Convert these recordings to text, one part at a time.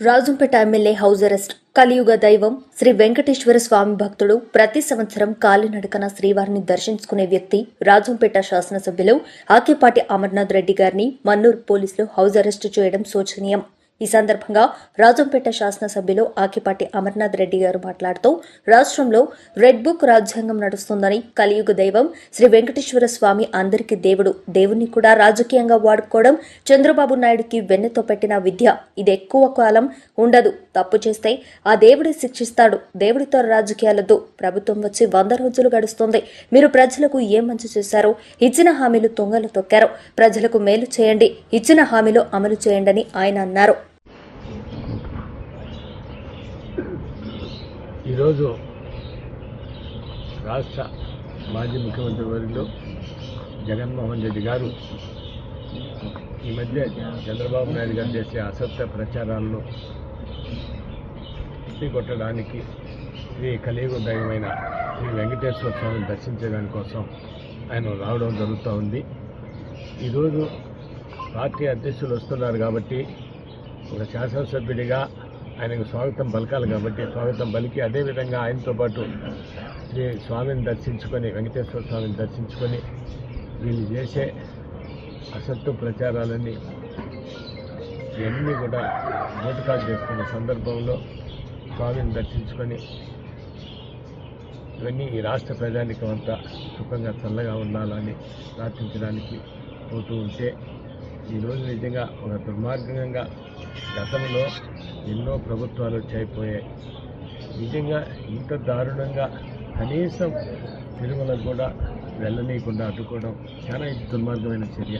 Rajampet MLA house arrest. కలియుగ దైవం శ్రీ వెంకటేశ్వర స్వామి భక్తుడు ప్రతి సంవత్సరం కాలినడకన శ్రీవారిని దర్శించుకునే వ్యక్తి రాజంపేట శాసనసభ్యులు ఆకేపాటి అమర్నాథ్ రెడ్డి గారిని మన్నూరు పోలీసులు హౌస్ అరెస్టు చేయడం శోచనీయం. ఈ సందర్భంగా రాజంపేట శాసనసభ్యులు ఆకిపాటి అమర్నాథ్ రెడ్డి గారు మాట్లాడుతూ రాష్ట్రంలో రెడ్ బుక్ రాజ్యాంగం నడుస్తుందని కలియుగ దైవం శ్రీ వెంకటేశ్వర స్వామి అందరికీ దేవుడు దేవుణ్ణి కూడా రాజకీయంగా వాడుకోవడం చంద్రబాబు నాయుడుకి వెన్నెతో పెట్టిన విద్య ఇది ఎక్కువ కాలం ఉండదు. తప్పు చేస్తే ఆ దేవుడే శిక్షిస్తాడు. దేవుడితో రాజకీయాలతో ప్రభుత్వం వచ్చి వంద రోజులు గడుస్తుంది. మీరు ప్రజలకు ఏం మంచి చేశారో ఇచ్చిన హామీలు తొంగలు తొక్కారు. ప్రజలకు మేలు చేయండి. ఇచ్చిన హామీలు అమలు చేయండి ఆయన అన్నారు. ఈరోజు రాష్ట్ర మాజీ ముఖ్యమంత్రి వర్యులు జగన్మోహన్ రెడ్డి గారు ఈ మధ్య చంద్రబాబు నాయుడు గారు చేసే అసత్య ప్రచారాలను కొట్టడానికి శ్రీ కలియుగ దైవమైన శ్రీ వెంకటేశ్వర స్వామిని దర్శించడానికి కోసం ఆయన రావడం జరుగుతూ ఉంది. ఈరోజు పార్టీ అధ్యక్షులు వస్తున్నారు కాబట్టి ఒక శాసనసభ్యుడిగా ఆయనకు స్వాగతం పలకాలి కాబట్టి స్వాగతం పలికి అదేవిధంగా ఆయనతో పాటు శ్రీ స్వామిని దర్శించుకొని వెంకటేశ్వర స్వామిని దర్శించుకొని వీళ్ళు చేసే అసత్తు ప్రచారాలన్నీ ఇవన్నీ కూడా నోటికాలు చేసుకున్న సందర్భంలో స్వామిని దర్శించుకొని ఇవన్నీ ఈ రాష్ట్ర ప్రజానికం అంతా సుఖంగా చల్లగా ఉండాలని ప్రార్థించడానికి పోతూ ఉంటే ఈరోజు నిజంగా ఒక దుర్మార్గంగా గతంలో ఎన్నో ప్రభుత్వాలు వచ్చాయిపోయాయి. నిజంగా ఇంత దారుణంగా కనీసం తిరుమలకు కూడా వెళ్ళనీయకుండా అడ్డుకోవడం చాలా దుర్మార్గమైన చర్య.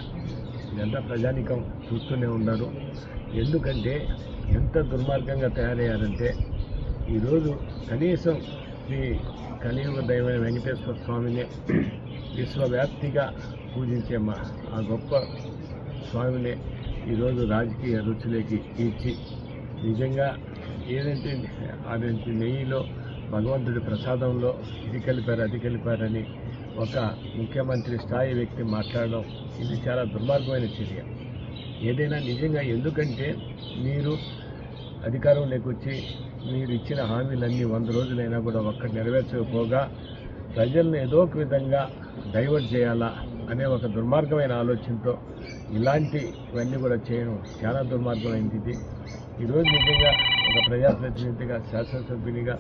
ఇదంతా ప్రజానికం చూస్తూనే ఉన్నారు. ఎందుకంటే ఎంత దుర్మార్గంగా తయారయ్యారంటే ఈరోజు కనీసం శ్రీ కలియుగ దైవమైన వెంకటేశ్వర స్వామిని విశ్వవ్యాప్తిగా పూజించే మా ఆ గొప్ప స్వామిని ఈరోజు రాజకీయ రుచులకి ఇచ్చి నిజంగా ఏదంటే అదంటే నెయ్యిలో భగవంతుడి ప్రసాదంలో ఇది కలిపారు అది కలిపారని ఒక ముఖ్యమంత్రి స్థాయి వ్యక్తి మాట్లాడడం ఇది చాలా దుర్మార్గమైన చర్య. ఏదైనా నిజంగా ఎందుకంటే మీరు అధికారంలోకి వచ్చి మీరు ఇచ్చిన హామీలన్నీ వంద రోజులైనా కూడా ఒక్కటి నెరవేర్చకపోగా ప్రజల్ని ఏదో ఒక విధంగా డైవర్ట్ చేయాలా అనే ఒక దుర్మార్గమైన ఆలోచనతో ఇలాంటివన్నీ కూడా చేయడం చాలా దుర్మార్గమైంది ఇది. ఈరోజు నిజంగా ఒక ప్రజాప్రతినిధిగా శాసనసభ్యునిగా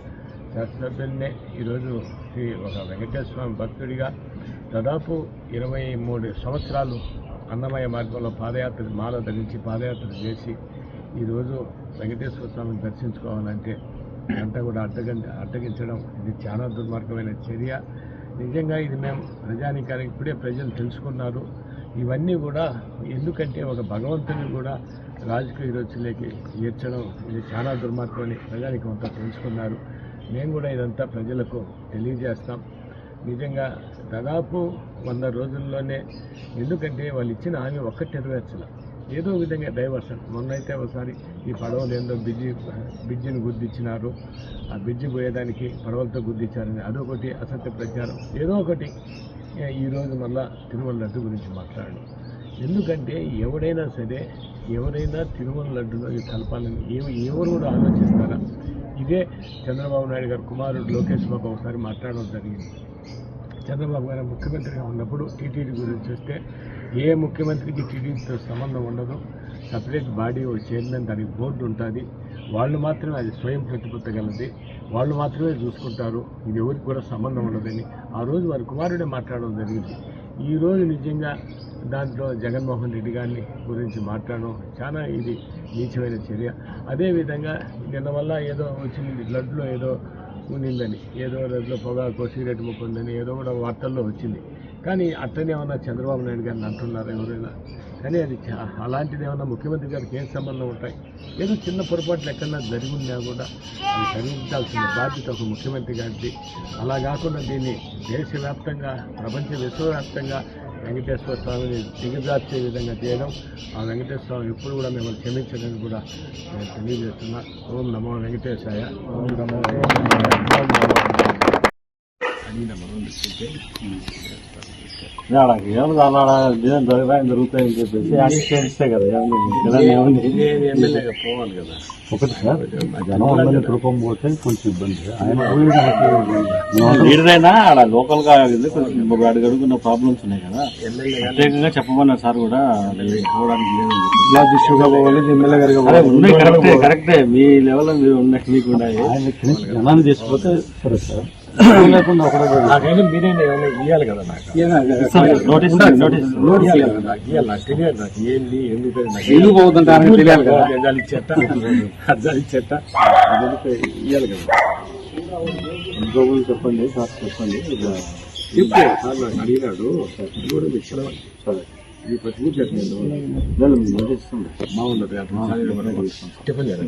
శాసనసభ్యున్నే ఈరోజు శ్రీ ఒక వెంకటేశ్వర స్వామి భక్తుడిగా దాదాపు ఇరవై మూడు సంవత్సరాలు అన్నమయ మార్గంలో పాదయాత్ర మాల ధరించి పాదయాత్ర చేసి ఈరోజు వెంకటేశ్వర స్వామిని దర్శించుకోవాలంటే అంతా కూడా అడ్డగం అడ్డగించడం ఇది చాలా దుర్మార్గమైన చర్య. నిజంగా ఇది మేము ప్రజానికానికి ఇప్పుడే ప్రజలు తెలుసుకున్నారు. ఇవన్నీ కూడా ఎందుకంటే ఒక భగవంతుని కూడా రాజకీయ రోజులకి చేర్చడం ఇది చాలా దుర్మార్గమని ప్రజానికి అంతా తెలుసుకున్నారు. మేము కూడా ఇదంతా ప్రజలకు తెలియజేస్తాం. నిజంగా దాదాపు వంద రోజుల్లోనే ఎందుకంటే వాళ్ళు ఇచ్చిన హామీ ఒక్కటి నెరవేర్చలేదు ఏదో విధంగా డైవర్షన్ మొన్నైతే ఒకసారి ఈ పడవలు ఏందో బిజ్జి బిజ్జిని గుద్దిచ్చినారు ఆ బిజ్జి పోయేదానికి పడవలతో గుర్తిచ్చారని అదొకటి అసత్య ప్రచారం. ఏదో ఒకటి. ఈరోజు మళ్ళా తిరుమల లడ్డు గురించి మాట్లాడండి. ఎందుకంటే ఎవడైనా సరే ఎవరైనా తిరుమల లడ్డులో ఇది కలపాలని ఏ ఎవరు కూడా ఆలోచిస్తారా? ఇదే చంద్రబాబు నాయుడు గారు కుమారుడు లోకేష్ బాబు ఒకసారి మాట్లాడడం జరిగింది. చంద్రబాబు గారు ముఖ్యమంత్రిగా ఉన్నప్పుడు టీటీడీ గురించి వస్తే ఏ ముఖ్యమంత్రికి టీడీపీతో సంబంధం ఉండదు. సపరేట్ బాడీ ఒక చైర్మన్ దానికి బోర్డు ఉంటుంది. వాళ్ళు మాత్రమే అది స్వయం ప్రతిపత్తగలది. వాళ్ళు మాత్రమే చూసుకుంటారు. ఇది ఎవరికి కూడా సంబంధం ఉండదని. ఆ రోజు వారి కుమారుడే మాట్లాడడం జరిగింది. ఈ రోజు నిజంగా దాంట్లో జగన్మోహన్ రెడ్డి గారిని గురించి మాట్లాడడం చాలా ఇది నీచమైన చర్య. అదేవిధంగా నిన్న వల్ల ఏదో వచ్చింది బ్లడ్లో ఏదో ఉండిందని ఏదో రోజులో పొగాకు సిగరెట్ ముక్కుందని ఏదో కూడా వార్తల్లో వచ్చింది. కానీ అట్టనే ఏమన్నా చంద్రబాబు నాయుడు గారిని అంటున్నారు ఎవరైనా. కానీ అది చా- అలాంటిది ఏమన్నా ముఖ్యమంత్రి గారికి ఏం సంబంధం ఉంటాయి? ఏదో చిన్న పొరపాట్లు ఎక్కడన్నా జరిగి ఉన్నా కూడా అది సరిదిద్దాల్సిన బాధ్యత ఒక ముఖ్యమంత్రి గారిది. అలా కాకుండా దీన్ని దేశవ్యాప్తంగా ప్రపంచ విశ్వవ్యాప్తంగా వెంకటేశ్వర స్వామిని దిగజార్చే విధంగా చేయడం ఆ వెంకటేశ్వర స్వామి ఎప్పుడు కూడా మిమ్మల్ని క్షమించడానికి కూడా నేను తెలియజేస్తున్నా. ఓం నమో వెంకటేశాయ. ఓం నమో ఏమన్నా అలా జరుగుతాయని చెప్పేసి కదా పోవాలి ఒకటి సార్ జనం కుటుంబం పోతే కొంచెం ఇబ్బంది ఆయన ఆడ లోకల్గా కొంచెం ఒక అడుగు అడుగున్న ప్రాబ్లమ్స్ ఉన్నాయి కదా ప్రత్యేకంగా చెప్పమన్నారు సార్ కూడా పోవడానికి. ఉన్నాయి కరెక్టే కరెక్టే మీ లెవెల్ మీరు ఉన్నాయి మీకు ఉన్నాయి జనాన్ని చేసిపోతే సరే సార్ నాకైనా ఏమైనా ఇవ్వాలి కదా నాకు. నోటీస్ నోటీస్ ఇవ్వాలి కదా నాకు ఇవ్వాలి నాకు తెలియదు నాకు. ఏంది ఎందుకు తెలియాలి కదా. అద్దాలు ఇచ్చేట ఇవ్వాలి కదా? చెప్పండి సార్ చెప్పండి. చెప్తే సార్ నాకు అడిగినాడు కూడా సెలవు. ఈ ప్రతి ఊరు బాగుండదు టిఫిన్ చేయాలి